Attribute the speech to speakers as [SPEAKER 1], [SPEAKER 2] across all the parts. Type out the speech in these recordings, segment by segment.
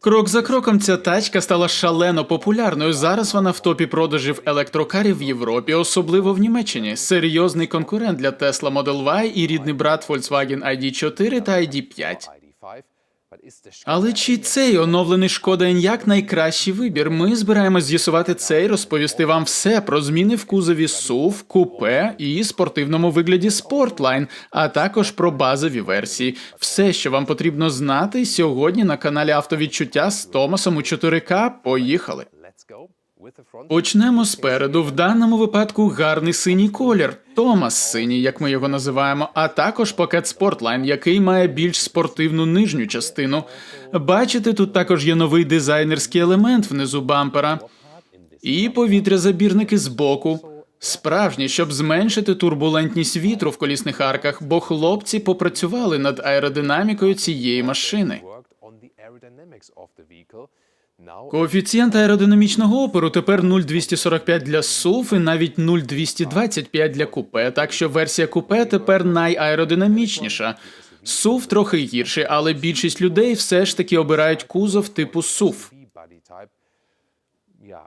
[SPEAKER 1] Крок за кроком ця тачка стала шалено популярною. Зараз вона в топі продажів електрокарів в Європі, особливо в Німеччині. Серйозний конкурент для Tesla Model Y і рідний брат Volkswagen ID4 та ID5. Але чи цей оновлений Шкода Enyaq найкращий вибір? Ми збираємось з'ясувати це і розповісти вам все про зміни в кузові SUV, купе і спортивному вигляді Sportline, а також про базові версії. Все, що вам потрібно знати сьогодні на каналі Автовідчуття з Томасом у 4К. Поїхали. Почнемо спереду. В даному випадку гарний синій колір. Томас синій, як ми його називаємо, а також пакет Sportline, який має більш спортивну нижню частину. Бачите, тут також є новий дизайнерський елемент внизу бампера. І повітрязабірники збоку. Справжні, щоб зменшити турбулентність вітру в колісних арках, бо хлопці попрацювали над аеродинамікою цієї машини. Коефіцієнт аеродинамічного опору тепер 0,245 для SUV і навіть 0,225 для купе, так що версія купе тепер найаеродинамічніша. SUV трохи гірший, але більшість людей все ж таки обирають кузов типу SUV.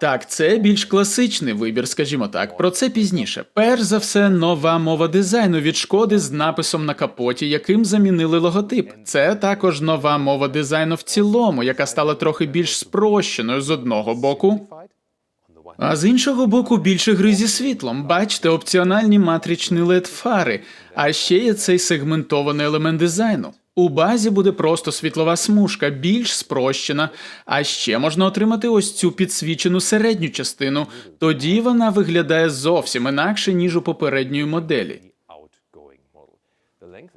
[SPEAKER 1] Так, це більш класичний вибір, скажімо так. Про це пізніше. Перш за все, нова мова дизайну від шкоди з написом на капоті, яким замінили логотип. Це також нова мова дизайну в цілому, яка стала трохи більш спрощеною з одного боку. А з іншого боку, більше гри зі світлом. Бачите, опціональні матричні led фари. А ще є цей сегментований елемент дизайну. У базі буде просто світлова смужка, більш спрощена. А ще можна отримати ось цю підсвічену середню частину. Тоді вона виглядає зовсім інакше, ніж у попередньої моделі.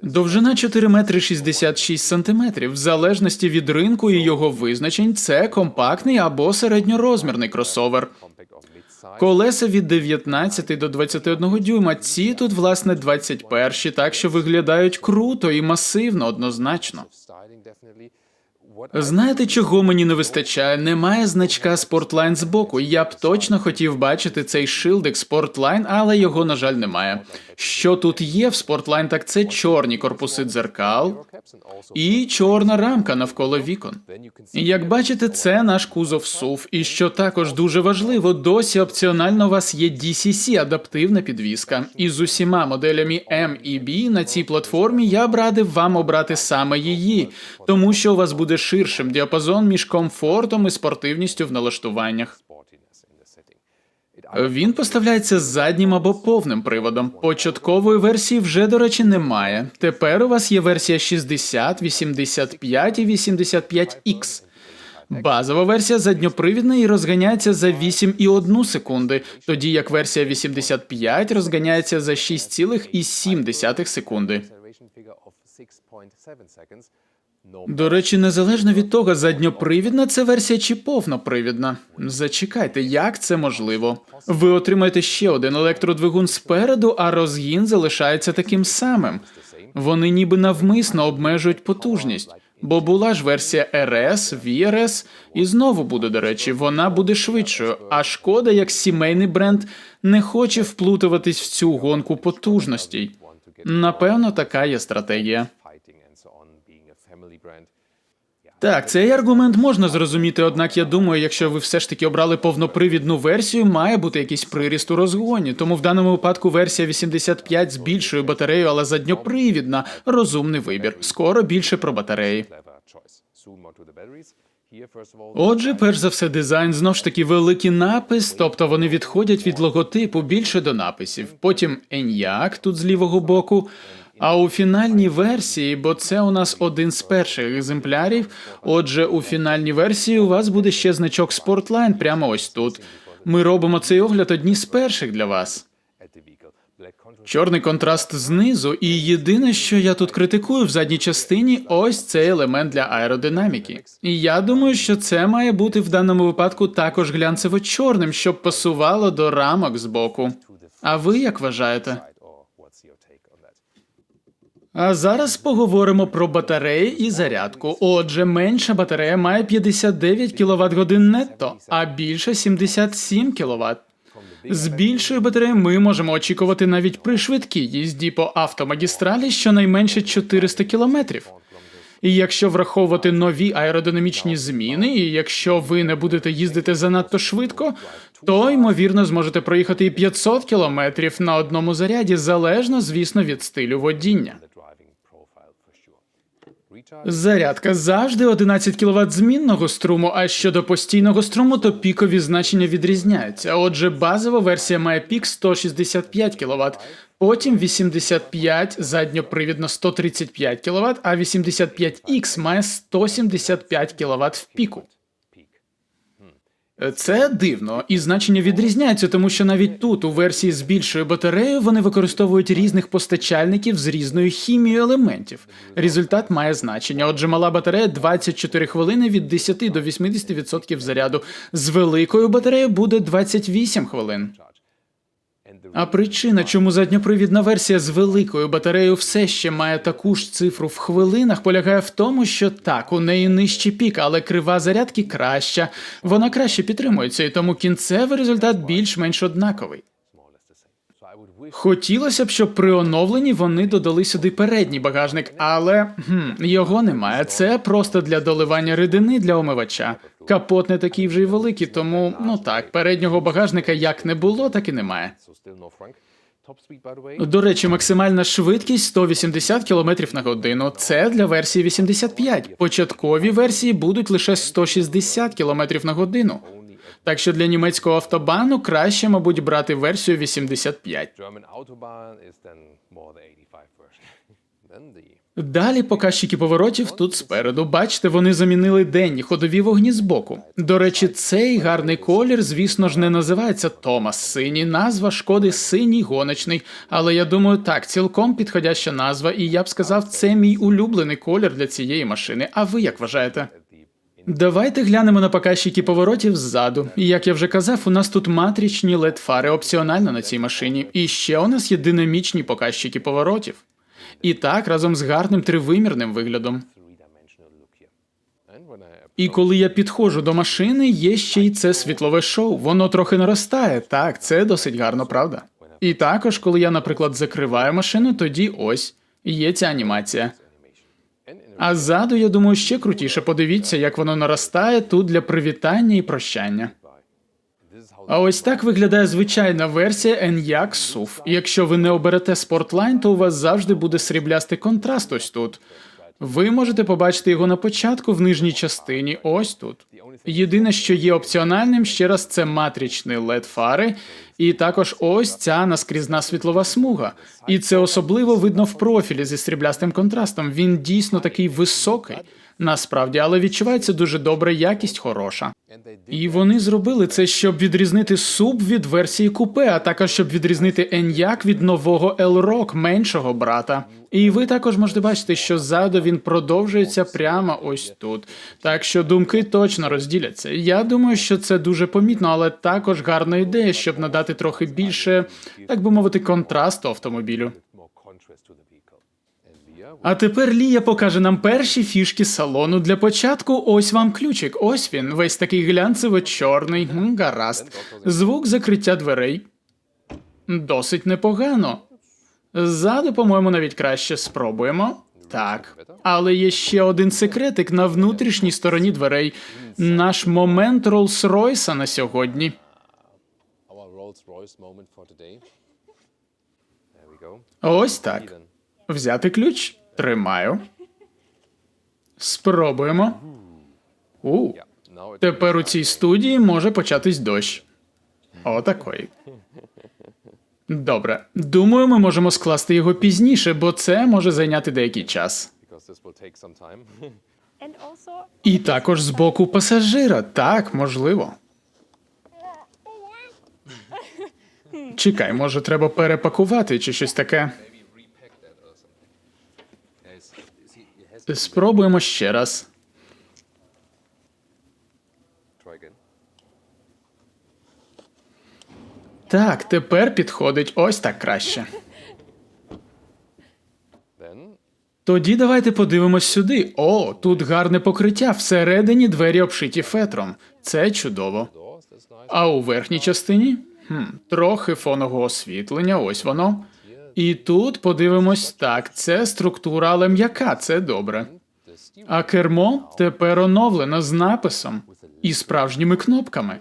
[SPEAKER 1] Довжина 4 метри 66 сантиметрів. В залежності від ринку і його визначень, це компактний або середньорозмірний кросовер. Колеса від 19 до 21 дюйма. Ці тут, власне, 21, так що виглядають круто і масивно однозначно. Знаєте, чого мені не вистачає? Немає значка Sportline збоку. Я б точно хотів бачити цей шилдик Sportline, але його, на жаль, немає. Що тут є в Sportline, так це чорні корпуси дзеркал і чорна рамка навколо вікон. Як бачите, це наш кузов SUV. І що також дуже важливо, досі опціонально у вас є DCC адаптивна підвіска. І з усіма моделями M і B на цій платформі я б радив вам обрати саме її, тому що у вас буде ширшим діапазон між комфортом і спортивністю в налаштуваннях. Він поставляється з заднім або повним приводом. Початкової версії вже, до речі, немає. Тепер у вас є версія 60, 85 і 85X. Базова версія задньопривідна і розганяється за 8,1 секунди, тоді як версія 85 розганяється за 6,7 секунди. До речі, незалежно від того, задньопривідна це версія чи повнопривідна. Зачекайте, як це можливо? Ви отримаєте ще один електродвигун спереду, а розгін залишається таким самим. Вони ніби навмисно обмежують потужність. Бо була ж версія RS, VRS, і знову буде, до речі, вона буде швидшою. А шкода, як сімейний бренд, не хоче вплутуватись в цю гонку потужностей. Напевно, така є стратегія. Так, цей аргумент можна зрозуміти, однак я думаю, якщо ви все ж таки обрали повнопривідну версію, має бути якийсь приріст у розгоні. Тому в даному випадку версія 85 з більшою батареєю, але задньопривідна розумний вибір. Скоро більше про батареї. Отже, перш за все, дизайн знов ж таки великий напис, тобто вони відходять від логотипу більше до написів. Потім Enyaq тут з лівого боку. А у фінальній версії, бо це у нас один з перших екземплярів. Отже, у фінальній версії у вас буде ще значок Sportline прямо ось тут. Ми робимо цей огляд одні з перших для вас. Чорний контраст знизу, і єдине, що я тут критикую в задній частині, ось цей елемент для аеродинаміки. І я думаю, що це має бути в даному випадку також глянцево-чорним, щоб пасувало до рамок збоку. А ви як вважаєте? А зараз поговоримо про батареї і зарядку. Отже, менша батарея має 59 кВт годин нетто, а більша 77 кВт. З більшою батареєю ми можемо очікувати навіть при швидкій їзді по автомагістралі щонайменше 400 км. І якщо враховувати нові аеродинамічні зміни, і якщо ви не будете їздити занадто швидко, то ймовірно зможете проїхати і 500 кілометрів на одному заряді, залежно, звісно, від стилю водіння. Зарядка завжди 11 кВт змінного струму, а щодо постійного струму, то пікові значення відрізняються. Отже, базова версія має пік 165 кВт, потім 85, задньопривідно 135 кВт, а 85X має 175 кВт в піку.
[SPEAKER 2] Peak.
[SPEAKER 1] Це дивно, і значення відрізняються, тому що навіть тут, у версії з більшою батареєю, вони використовують різних постачальників з різною хімією елементів. Результат має значення. Отже, мала батарея 24 хвилини від 10 до 80% заряду. З великою батареєю буде 28 хвилин. А причина, чому задньопривідна версія з великою батареєю все ще має таку ж цифру в хвилинах, полягає в тому, що так, у неї нижчий пік, але крива зарядки краща. Вона краще підтримується, і тому кінцевий результат більш-менш однаковий. Хотілося б, щоб при оновленні вони додали сюди передній багажник, але хм, його немає. Це просто для доливання рідини для омивача. Капот не такий вже й великий, тому ну так, переднього багажника як не було, так і немає. До речі, максимальна швидкість 180 км на годину. Це для версії 85. Початкові версії будуть лише 160 км на годину. Так що для німецького автобану краще, мабуть, брати версію 85.
[SPEAKER 2] German Autobahn is then more the 85 version. then the
[SPEAKER 1] Далі показчики поворотів тут спереду. Бачите, вони замінили денні ходові вогні збоку. До речі, цей гарний колір, звісно ж, не називається Томас Синій. Назва шкоди синій гоночний. Але я думаю, так, цілком підходяща назва, і я б сказав, це мій улюблений колір для цієї машини. А ви як вважаєте? Давайте глянемо на показчики поворотів ззаду. І як я вже казав, у нас тут матричні led фари опціонально на цій машині. І ще у нас є динамічні показчики поворотів. І так, разом з гарним тривимірним виглядом. І коли я підходжу до машини, є ще й це світлове шоу. Воно трохи наростає. Так, це досить гарно, правда? І також, коли я, наприклад, закриваю машину, тоді ось є ця анімація. А ззаду, я думаю, ще крутіше. Подивіться, як воно наростає тут для привітання і прощання. А ось так виглядає звичайна версія Enyaq SUV. Якщо ви не оберете Sportline, то у вас завжди буде сріблястий контраст ось тут. Ви можете побачити його на початку в нижній частині, ось тут. Єдине, що є опціональним, ще раз, це матричні led фари, і також ось ця наскрізна світлова смуга. І це особливо видно в профілі зі сріблястим контрастом. Він дійсно такий високий, насправді, але відчувається дуже добре, якість хороша. І вони зробили це, щоб відрізнити суб від версії купе, а також щоб відрізнити Enyaq від нового L-Rock, меншого брата. І ви також можете бачити, що ззаду він продовжується прямо ось тут. Так що думки точно розділяться. Я думаю, що це дуже помітно, але також гарна ідея, щоб надати трохи більше, так би мовити, контрасту автомобілю. А тепер Лія покаже нам перші фішки салону. Для початку ось вам ключик. Ось він, весь такий глянцево чорний. Гаразд. Звук закриття дверей. Досить непогано. Ззаду, по-моєму, навіть краще спробуємо. Так. Але є ще один секретик на внутрішній стороні дверей. Наш момент Роллс-Ройса на сьогодні. Ось так. Взяти ключ. Тримаю. Спробуємо. У. Тепер у цій студії може початись дощ. Отакої. Добре. Думаю, ми можемо скласти його пізніше, бо це може зайняти деякий час. І також з боку пасажира. Так, можливо. Чекай, може, треба перепакувати чи щось таке. Спробуємо ще раз. Так, тепер підходить ось так краще. Тоді давайте подивимось сюди. О, тут гарне покриття. Всередині двері обшиті фетром. Це чудово. А у верхній частині хм, трохи фонового освітлення, ось воно. І тут подивимось так, це структура, але м'яка, це добре. А кермо тепер оновлено з написом і справжніми кнопками.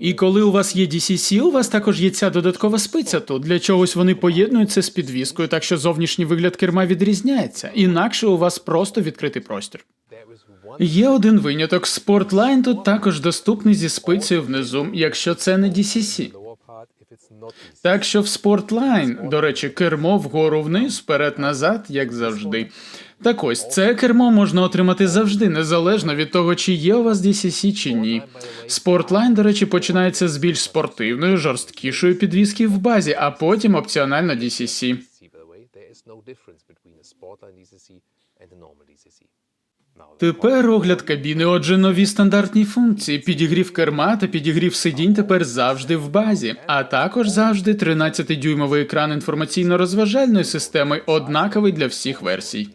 [SPEAKER 1] І коли у вас є DCC, у вас також є ця додаткова спиця тут. Для чогось вони поєднуються з підвіскою, так що зовнішній вигляд керма відрізняється. Інакше у вас просто відкритий простір. Є один виняток. Sportline тут також доступний зі спицею внизу, якщо це не DCC. Так що в Sportline, до речі, кермо вгору вниз, вперед назад, як завжди. Так ось це кермо можна отримати завжди, незалежно від того, чи є у вас DCC чи ні. Sportline, до речі, починається з більш спортивної, жорсткішої підвіски в базі, а потім опціонально DCC. Тепер огляд кабіни. Отже, нові стандартні функції. Підігрів керма та підігрів сидінь тепер завжди в базі, а також завжди 13-дюймовий екран інформаційно-розважальної системи, однаковий для всіх версій.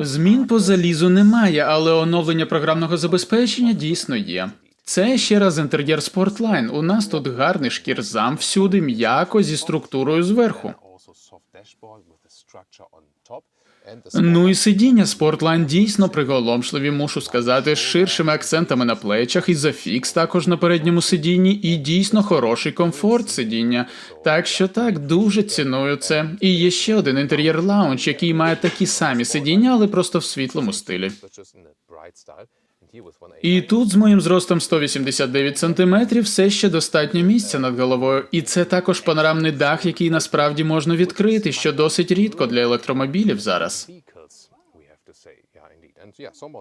[SPEAKER 1] Змін по залізу немає, але оновлення програмного забезпечення дійсно є. Це ще раз інтер'єр Sportline. У нас тут гарний шкірзам всюди, м'яко зі структурою зверху. Ну і сидіння спортлайн дійсно приголомшливі, мушу сказати, з ширшими акцентами на плечах і зафікс також на передньому сидінні, і дійсно хороший комфорт сидіння. Так що так, дуже ціную це. І є ще один інтер'єр лаунж, який має такі самі сидіння, але просто в світлому стилі. І тут з моїм зростом 189 см все ще достатньо місця над головою, і це також панорамний дах, який насправді можна відкрити, що досить рідко для електромобілів зараз.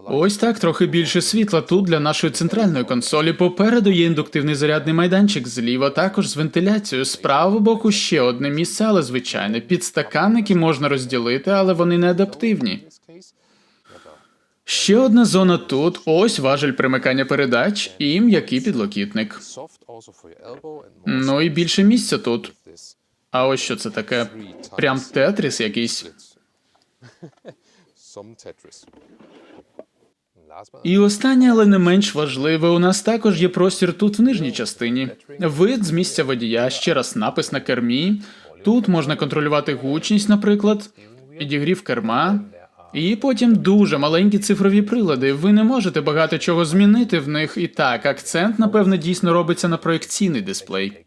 [SPEAKER 1] Ось так трохи більше світла тут для нашої центральної консолі. Попереду є індуктивний зарядний майданчик зліва, також з вентиляцією. З правого боку ще одне місце, але звичайне. Підстаканники можна розділити, але вони не адаптивні. Ще одна зона тут. Ось важель примикання передач і м'який підлокітник. Ну і більше місця тут. А ось що це таке? Прям тетріс якийсь. І останнє, але не менш важливе, у нас також є простір тут в нижній частині. Вид з місця водія, ще раз напис на кермі. Тут можна контролювати гучність, наприклад, підігрів керма. І потім дуже маленькі цифрові прилади. Ви не можете багато чого змінити в них. І так, акцент, напевно, дійсно робиться на проекційний дисплей.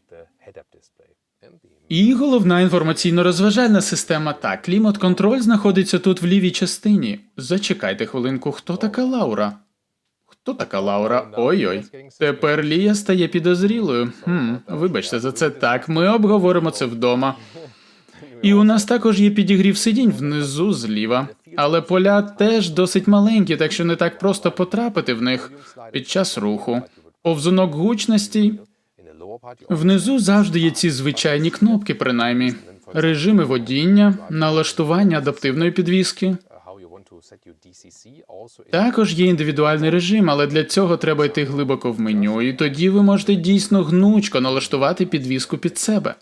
[SPEAKER 1] І головна інформаційно-розважальна система. Так, клімат-контроль знаходиться тут в лівій частині. Зачекайте хвилинку, хто така Лаура? Хто така Лаура? Ой-ой. Тепер Лія стає підозрілою. Хм, вибачте за це так. Ми обговоримо це вдома. І у нас також є підігрів сидінь внизу зліва. Але поля теж досить маленькі, так що не так просто потрапити в них під час руху. Повзунок гучності Внизу завжди є ці звичайні кнопки, принаймні. Режими водіння, налаштування адаптивної підвіски. Також є індивідуальний режим, але для цього треба йти глибоко в меню, і тоді ви можете дійсно гнучко налаштувати підвіску під себе.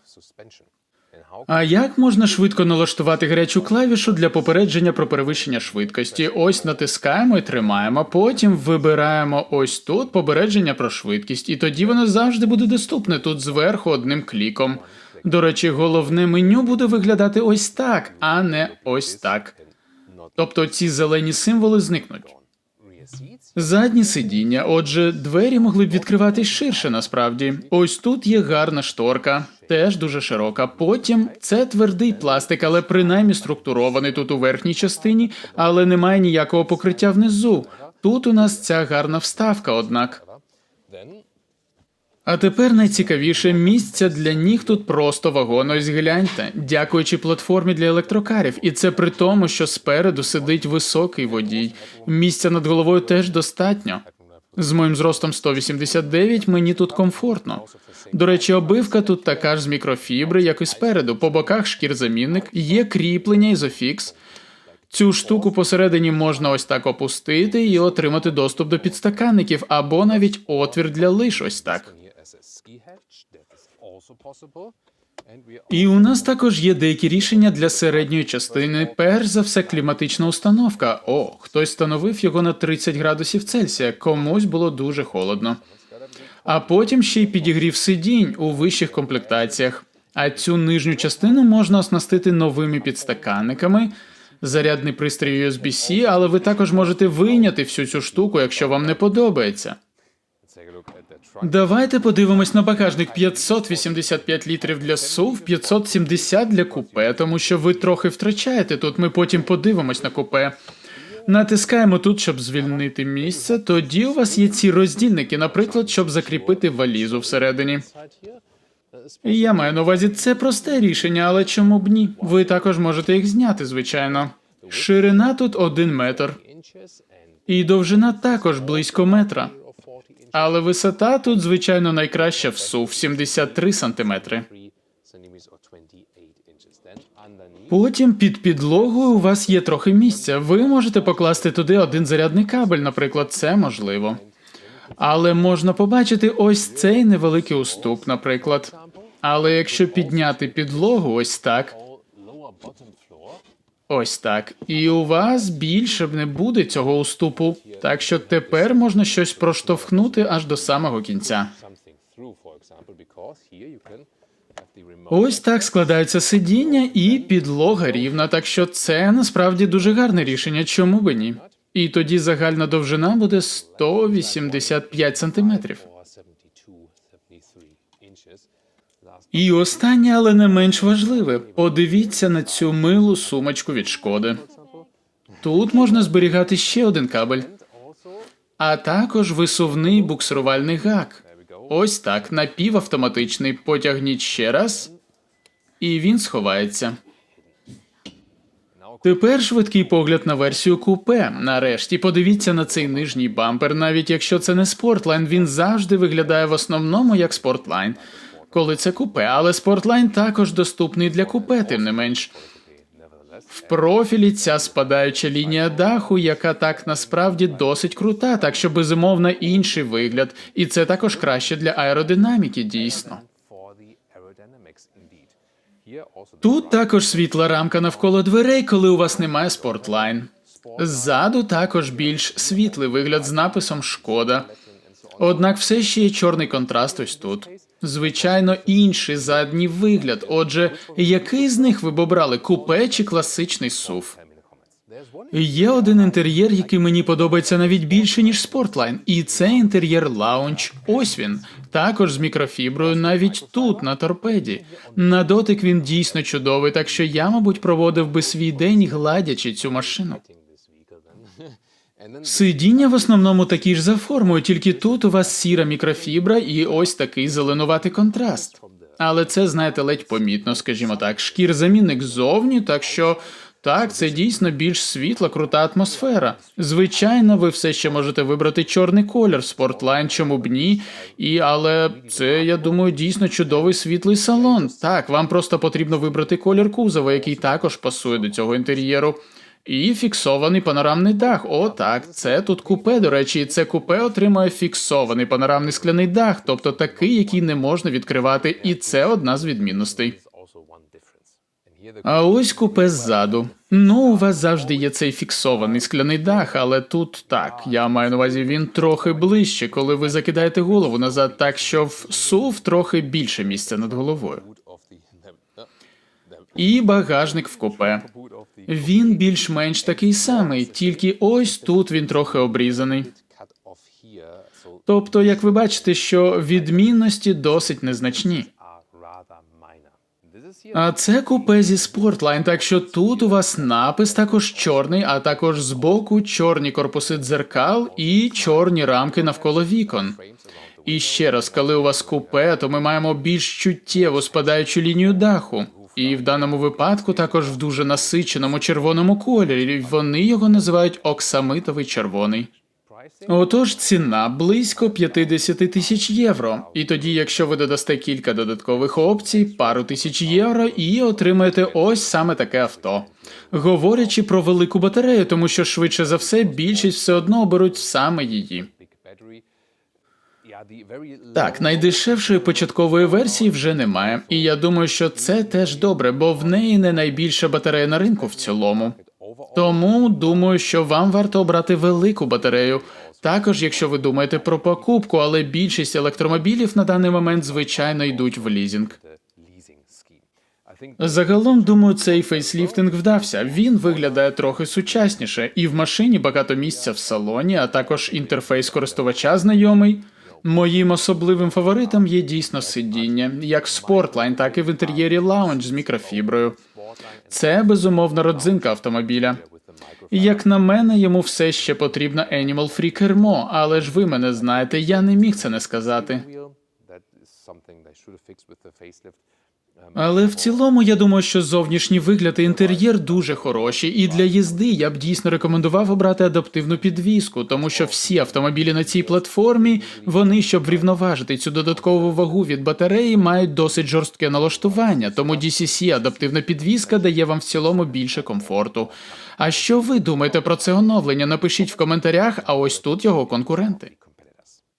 [SPEAKER 1] А як можна швидко налаштувати гарячу клавішу для попередження про перевищення швидкості? Ось натискаємо і тримаємо, потім вибираємо ось тут попередження про швидкість, і тоді воно завжди буде доступне тут зверху одним кліком. До речі, головне меню буде виглядати ось так, а не ось так. Тобто ці зелені символи зникнуть. Задні сидіння, отже, двері могли б відкриватись ширше насправді. Ось тут є гарна шторка, теж дуже широка. Потім це твердий пластик, але принаймні структурований тут у верхній частині, але немає ніякого покриття внизу. Тут у нас ця гарна вставка, однак. А тепер найцікавіше місця для ніг тут просто вагон. Ось гляньте, дякуючи платформі для електрокарів, і це при тому, що спереду сидить високий водій. Місця над головою теж достатньо. З моїм зростом 189 мені тут комфортно. До речі, обивка тут така ж з мікрофібри, як і спереду. По боках шкірзамінник, є кріплення ізофікс. Цю штуку посередині можна ось так опустити і отримати доступ до підстаканників, або навіть отвір для лиш ось так. І у нас також є деякі рішення для середньої частини. Перш за все, кліматична установка. О, хтось встановив його на 30 градусів Цельсія, комусь було дуже холодно. А потім ще й підігрів сидінь у вищих комплектаціях. А цю нижню частину можна оснастити новими підстаканниками. зарядний пристрій USB-C, але ви також можете вийняти всю цю штуку, якщо вам не подобається. Давайте подивимось на багажник 585 літрів для SUV, 570 для купе, тому що ви трохи втрачаєте тут. Ми потім подивимось на купе. Натискаємо тут, щоб звільнити місце. Тоді у вас є ці роздільники, наприклад, щоб закріпити валізу всередині. Я маю на увазі це просте рішення, але чому б ні? Ви також можете їх зняти, звичайно. Ширина тут 1 метр, і довжина також близько метра.
[SPEAKER 2] Or 40 inches,
[SPEAKER 1] Але висота тут, звичайно, найкраща в SUV – 73 сантиметри.
[SPEAKER 2] 3 centimeters or 28 inches. Then underneath,
[SPEAKER 1] Потім під підлогою у вас є трохи місця. Ви можете покласти туди один зарядний кабель, наприклад, це можливо. Але можна побачити ось цей невеликий уступ, наприклад. Але якщо підняти підлогу ось так, ось так, і у вас більше б не буде цього уступу. Так що тепер можна щось проштовхнути аж до самого кінця. Ось так складаються сидіння і підлога рівна, так що це насправді дуже гарне рішення, чому би ні? І тоді загальна довжина буде 185 сантиметрів. І останнє, але не менш важливе, подивіться на цю милу сумочку від шкоди. Тут можна зберігати ще один кабель, а також висувний буксирувальний гак. Ось так, напівавтоматичний. Потягніть ще раз, і він сховається. Тепер швидкий погляд на версію купе. Нарешті подивіться на цей нижній бампер. Навіть якщо це не спортлайн, він завжди виглядає в основному як спортлайн. Коли це купе, але спортлайн також доступний для купе, тим не менш. В профілі ця спадаюча лінія даху, яка так насправді досить крута, так що безумовно інший вигляд, і це також краще для аеродинаміки, дійсно. Тут також світла рамка навколо дверей, коли у вас немає спортлайн. Ззаду також більш світлий вигляд з написом Шкода. Однак все ще є чорний контраст ось тут. Звичайно, інший задній вигляд. Отже, який з них ви б обрали купе чи класичний сув? Є один інтер'єр, який мені подобається навіть більше, ніж Спортлайн, і це інтер'єр лаунч. Ось він. Також з мікрофіброю, навіть тут, на торпеді. На дотик він дійсно чудовий, так що я, мабуть, проводив би свій день, гладячи цю машину. Сидіння в основному такі ж за формою, тільки тут у вас сіра мікрофібра і ось такий зеленуватий контраст. Але це, знаєте, ледь помітно, скажімо так. Шкір замінник ззовні, так що так, це дійсно більш світла, крута атмосфера. Звичайно, ви все ще можете вибрати чорний колір, спортлайн, чому б ні. І але це, я думаю, дійсно чудовий світлий салон. Так, вам просто потрібно вибрати колір кузова, який також пасує до цього інтер'єру. І фіксований панорамний дах. О, так, це тут купе. До речі, це купе отримує фіксований панорамний скляний дах, тобто такий, який не можна відкривати, і це одна з відмінностей. А ось купе ззаду. Ну, у вас завжди є цей фіксований скляний дах, але тут так, я маю на увазі, він трохи ближче, коли ви закидаєте голову назад, так що в сув трохи більше місця над головою. І багажник в купе. Він більш-менш такий самий, тільки ось тут він трохи обрізаний. Тобто, як ви бачите, що відмінності досить незначні. А це купе зі Sportline, так що тут у вас напис також чорний, а також збоку чорні корпуси дзеркал і чорні рамки навколо вікон. І ще раз, коли у вас купе, то ми маємо більш чуттєву спадаючу лінію даху. І в даному випадку також в дуже насиченому червоному кольорі. Вони його називають оксамитовий червоний. Отож, ціна близько 50 тисяч євро. І тоді, якщо ви додасте кілька додаткових опцій, пару тисяч євро, і отримаєте ось саме таке авто. Говорячи про велику батарею, тому що швидше за все більшість все одно оберуть саме її. Так, найдешевшої початкової версії вже немає, і я думаю, що це теж добре, бо в неї не найбільша батарея на ринку в цілому. Тому думаю, що вам варто обрати велику батарею. Також, якщо ви думаєте про покупку, але більшість електромобілів на даний момент звичайно йдуть в.
[SPEAKER 2] I
[SPEAKER 1] Загалом, думаю, цей фейсліфтинг вдався. Він виглядає трохи сучасніше, і в машині багато місця в салоні, а також інтерфейс користувача знайомий. Моїм особливим фаворитом є дійсно сидіння, як в спортлайн, так і в інтер'єрі лаунж з мікрофіброю. Це безумовно родзинка автомобіля. І, Як на мене, йому все ще потрібно Animal Free кермо, але ж ви мене знаєте, я не міг це не сказати. Але в цілому я думаю, що зовнішній вигляд і інтер'єр дуже хороші, і для їзди я б дійсно рекомендував обрати адаптивну підвіску, тому що всі автомобілі на цій платформі, вони, щоб врівноважити цю додаткову вагу від батареї, мають досить жорстке налаштування. Тому DCC адаптивна підвіска дає вам в цілому більше комфорту. А що ви думаєте про це оновлення? Напишіть в коментарях, а ось тут його конкуренти.